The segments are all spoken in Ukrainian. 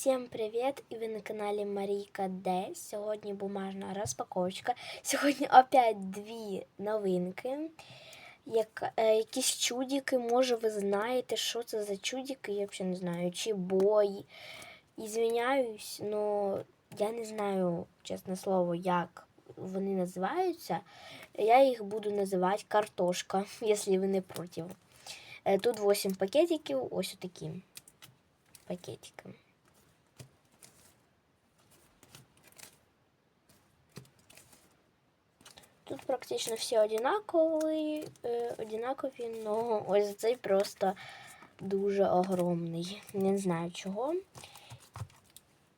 Всем привет! І ви на каналі Марійка Д. Сьогодні бумажна розпаковочка. Сьогодні опять дві новинки. Як, е, якісь чудики, може ви знаєте, що це за чудики, я взагалі не знаю. Чи бой. Ізвиняюсь, но я не знаю, чесне слово, як вони називаються. Я їх буду називати картошка, якщо ви не проти. Е, Тут 8 пакетиків, ось такі пакетики. Тут практично всі одинакові, е, одинакові, но ось цей просто дуже огромний. Не знаю чого.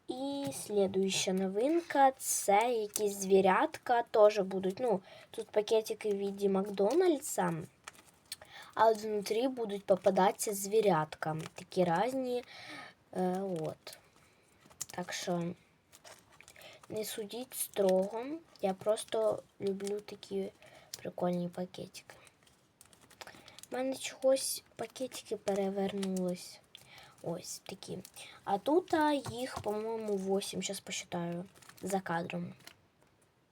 І слідуюча новинка це якісь звірятка, теж будуть. Ну, тут пакетики в віді Макдональдса, а внутрі будуть попадатися звірятка. Такі різні. Е, от. Так що не судіть строго. Я просто люблю такі прикольні пакетики. У мене чогось пакетики перевернулись. Ось такі. А тут їх, по-моєму, 8. Зараз посчитаю за кадром.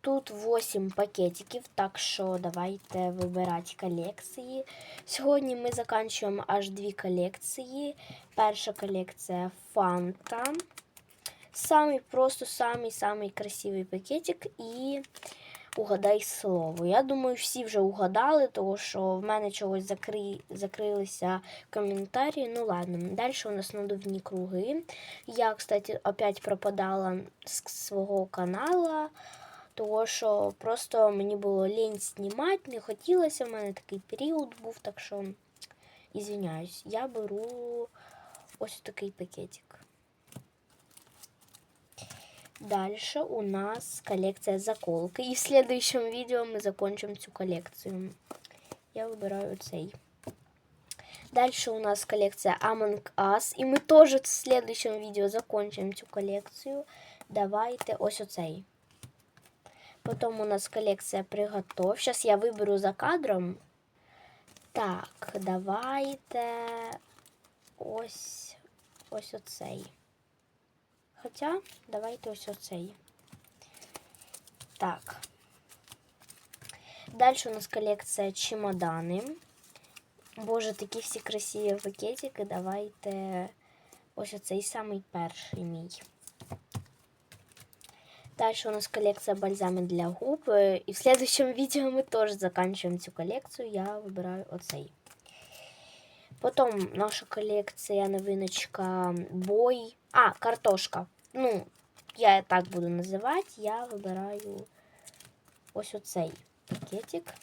Тут 8 пакетиків, так що давайте вибирати колекції. Сьогодні ми закінчуємо аж дві колекції. Перша колекція Фанта. Самий просто самий красивий пакетик і угадай слово. Я думаю, всі вже угадали, тому що в мене чогось закри... закрилися коментарі. Ну ладно, далі у нас надувні круги. Я, кстати, опять пропадала з свого каналу. Тому що просто мені було лінь знімати, не хотілося, в мене такий період був, так що, ізвиняюсь, я беру ось такий пакетик. Дальше у нас коллекция заколки. И в следующем видео мы закончим цю коллекцию. Я выбираю цей. Дальше у нас коллекция Among Us. И мы тоже в следующем видео закончим цю коллекцию. Давайте ось оцей. Потом у нас коллекция Приготов. Сейчас я выберу за кадром. Так, давайте ось ось оцей. Хоча, давайте ось оцей. Так. Дальше у нас колекція чемодани. Боже, такі всі красиві пакетики. Давайте ось оцей самий перший мій. Дальше у нас коллекция бальзами для губ. И в следующем видео мы тоже заканчиваем эту коллекцию. Я выбираю оцей. Потом наша коллекция новиночка бой. А, картошка. Ну, я так буду називати. Я вибираю ось оцей пакетик.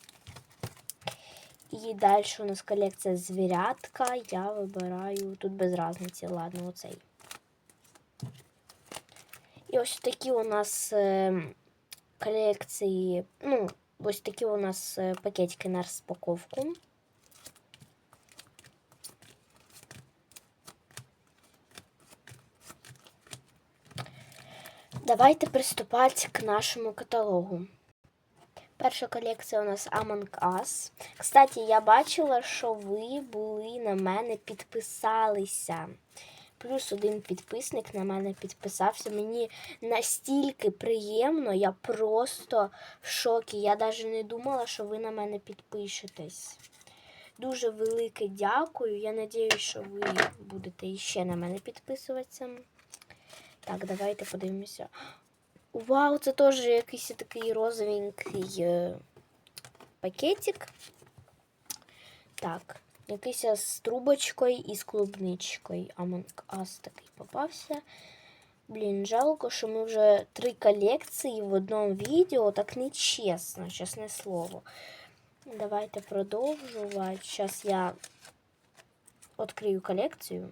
І далі у нас колекція звірятка. Я вибираю тут без разниці, ладно, оцей. І ось такі у нас е, колекції, ну, ось такі у нас е, пакетики на розпаковку. Давайте приступати к нашому каталогу. Перша колекція у нас Among Us. Кстати, я бачила, що ви були на мене підписалися. Плюс один підписник на мене підписався. Мені настільки приємно, я просто в шокі. Я навіть не думала, що ви на мене підпишетесь. Дуже велике дякую. Я сподіваюся, що ви будете ще на мене підписуватися. Так, давайте подивимося. Вау, це теж якийсь такий розовенький е, пакетик. Так, якийсь з трубочкою і з клубничкою. Among Us такий попався. Блін, жалко, що ми вже три колекції в одному відео. Так нечесно, чесне слово. Давайте продовжувати. Зараз я відкрию колекцію.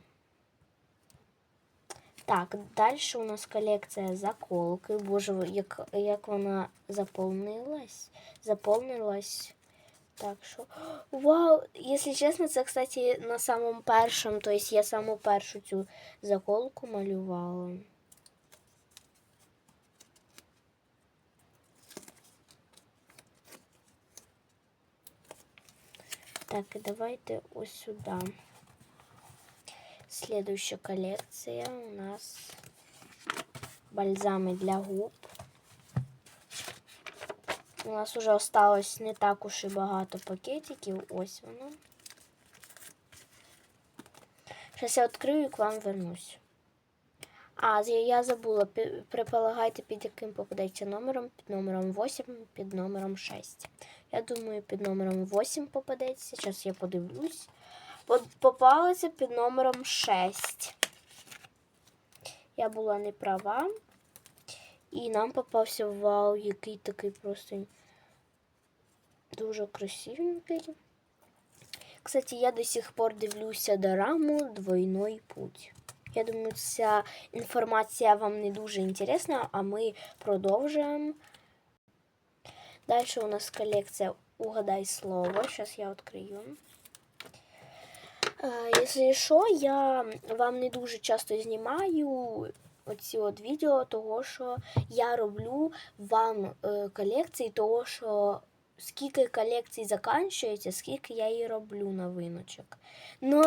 Так, далі у нас колекція заколки. Боже, як як вона заповнилась. Заповнилась. Так що. Вау! Якщо чесно, це, кстати, на самому першому, то есть я саму першу цю заколку малювала. Так, давайте ось сюди. Следующая коллекция у нас бальзами для губ. У нас вже осталось не так уж і багато пакетиків. Ось воно. Зараз я відкрию і к вам вернусь. А, я забула, приполагайте, під яким попадеться номером, під номером 8, під номером 6. Я думаю, під номером 8 попадеться. Зараз я подивлюсь. Под- під номером 6. Я була не права. І нам попався вау, який такий просто дуже красивенький. Кстати, я до сих пор дивлюся дораму Двойной путь. Я думаю, ця інформація вам не дуже інтересна, а ми продовжуємо. Далі у нас колекція Угадай слово. Зараз я відкрию. Е, Якщо що, я вам не дуже часто знімаю оці от відео, того що я роблю вам е, колекції, того що скільки колекцій закінчується, скільки я її роблю новиночок. Ну,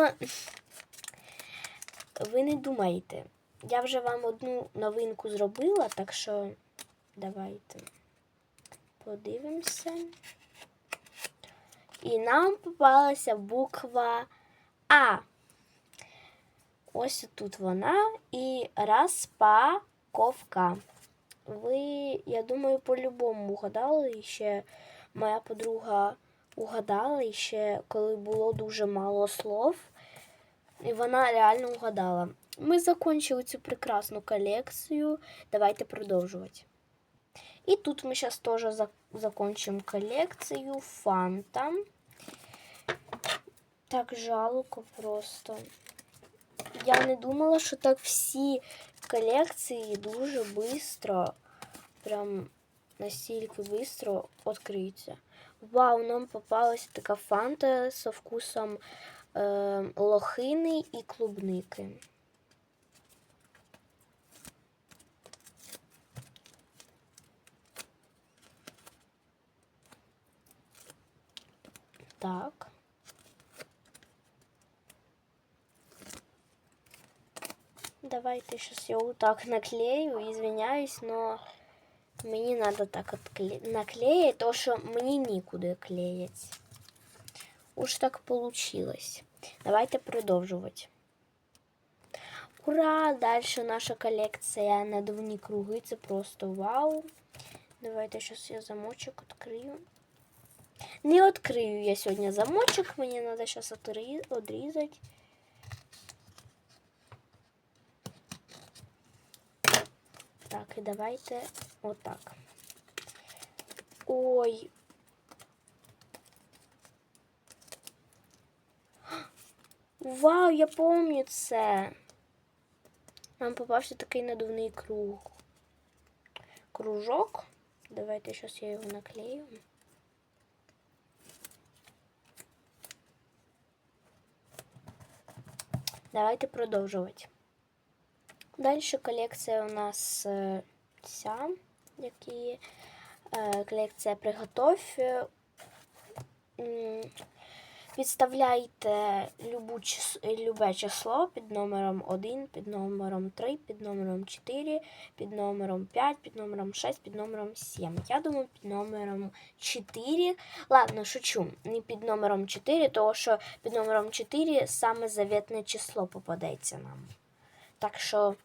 ви не думайте. Я вже вам одну новинку зробила, так що давайте подивимося. І нам попалася буква А. Ось тут вона і розпаковка. Ви, я думаю, по-любому угадали. І ще моя подруга угадала, і ще коли було дуже мало слов. І вона реально угадала. Ми закончили цю прекрасну колекцію. Давайте продовжувати. І тут ми зараз теж за- закончимо колекцію Фанта. Так жалко просто. Я не думала, що так всі колекції дуже швидко, прям настільки швидко відкриються. Вау, нам попалася така фанта со вкусом е, лохини і клубники. Так. Давайте сейчас я вот так наклею, извиняюсь, но мені надо так откле... наклеїти, то що мені нікуди клеїть. Уж так получилось. Давайте продовжувати. Ура! Дальше наша колекція надувні круги. Це просто вау. Давайте зараз я замочок відкрию. Не відкрию я сьогодні замочок, мені треба зараз відрізати. Так, і давайте отак. Ой. Вау, я пам'ятаю це. Нам попався такий надувний круг. Кружок. Давайте зараз я його наклею. Давайте продовжувати. Далі колекція у нас ця, які е, колекція приготовь. Підставляйте любу, любе число під номером 1, під номером 3, під номером 4, під номером 5, під номером 6, під номером 7. Я думаю, під номером 4. Ладно, шучу, не під номером 4, тому що під номером 4 саме заветне число попадеться нам. Так що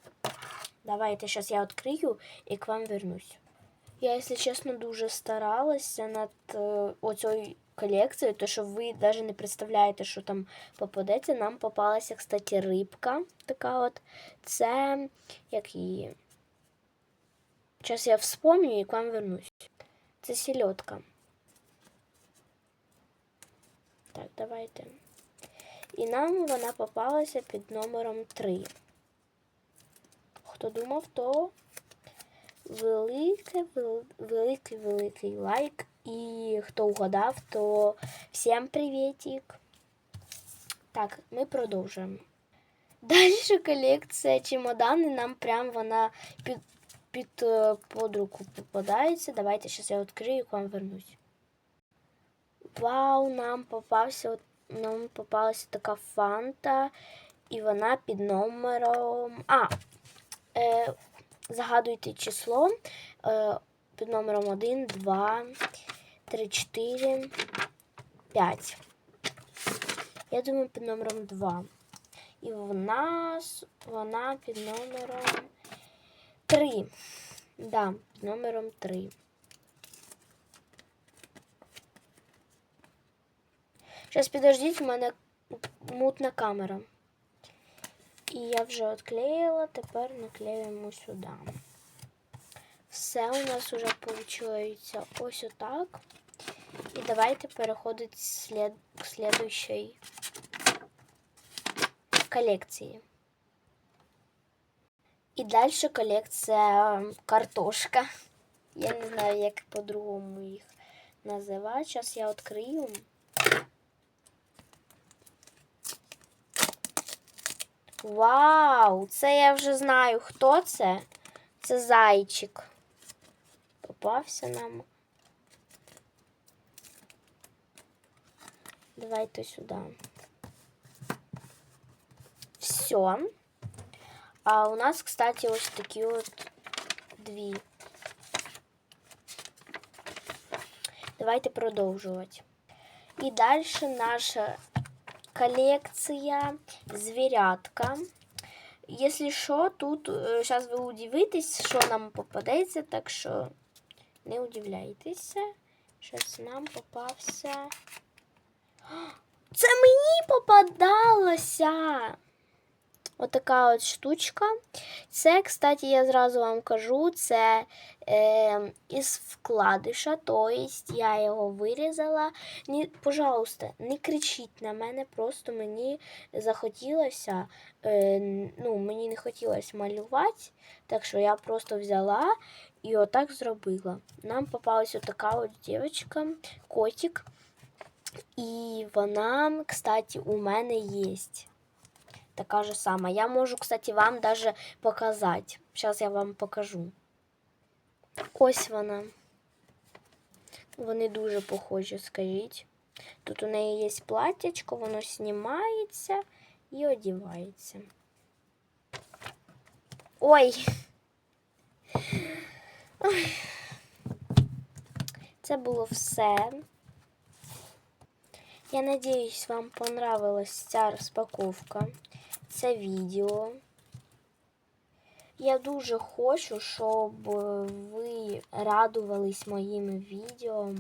давайте зараз я відкрию і к вам вернусь. Я, якщо чесно, дуже старалася над е, оцею колекцією, то що ви навіть не представляєте, що там попадеться. Нам попалася, кстати, рибка така от. Це як її. Зараз я вспомню і к вам вернусь. Це сільотка. Так, давайте. І нам вона попалася під номером 3. Хто думав, то велике, вел- великий, великий лайк. І хто угадав, то всім привітик. Так, ми продовжуємо. Далі колекція чемодани. Нам прям вона під, під е, под руку попадається. Давайте зараз я відкрию і к вам вернусь. Вау, нам попався, нам попалася така фанта. І вона під номером. А, е, загадуйте число е, під номером 1, 2, 3, 4, 5. Я думаю, під номером 2. І в нас вона під номером 3. Да, під номером 3. Зараз підождіть, у мене мутна камера. І я вже відклеїла, тепер наклеюємо сюди. Все у нас вже виходить ось отак. І давайте переходити слід, к колекції. І далі колекція картошка. Я не знаю, як по-другому їх називати. Зараз я відкрию. Вау! Це я вже знаю, хто це. Це зайчик. Попався нам. Давайте сюди. Все. А у нас, кстати, ось такі от дві. Давайте продовжувати. І далі наша колекція звірятка. Якщо що, тут зараз ви удивитесь, що нам попадеться, так що не удивляйтеся. Щось нам попався. Це мені попадалося! Отака от штучка. Це, кстати, я зразу вам кажу, це е, із вкладиша, тобто я його вирізала. Ні, пожалуйста, не кричіть на мене, просто мені захотілося, е, ну, мені не хотілося малювати, так що я просто взяла і отак зробила. Нам попалась отака от дівчинка, котик. І вона, кстати, у мене є. Така же сама. Я можу, кстати, вам даже показати. Зараз я вам покажу. Ось вона. Вони дуже похожі, скажіть. Тут у неї є платтячко, воно знімається і одівається. Ой! Це було все. Я надеюсь, вам понравилась ця розпаковка, це відео. Я дуже хочу, щоб ви радувались моїм відео.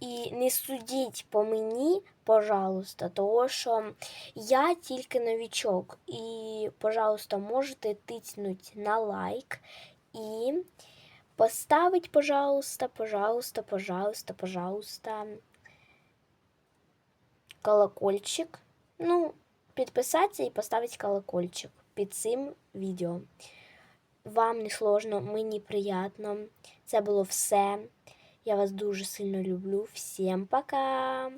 І не судіть по мені, пожалуйста, тому що я тільки новичок. І, пожалуйста, можете тиснути на лайк і поставить, пожалуйста, пожалуйста, пожалуйста, пожалуйста колокольчик. Ну, підписатися і поставити колокольчик під цим відео. Вам не сложно, мені приємно. Це було все. Я вас дуже сильно люблю. Всім пока!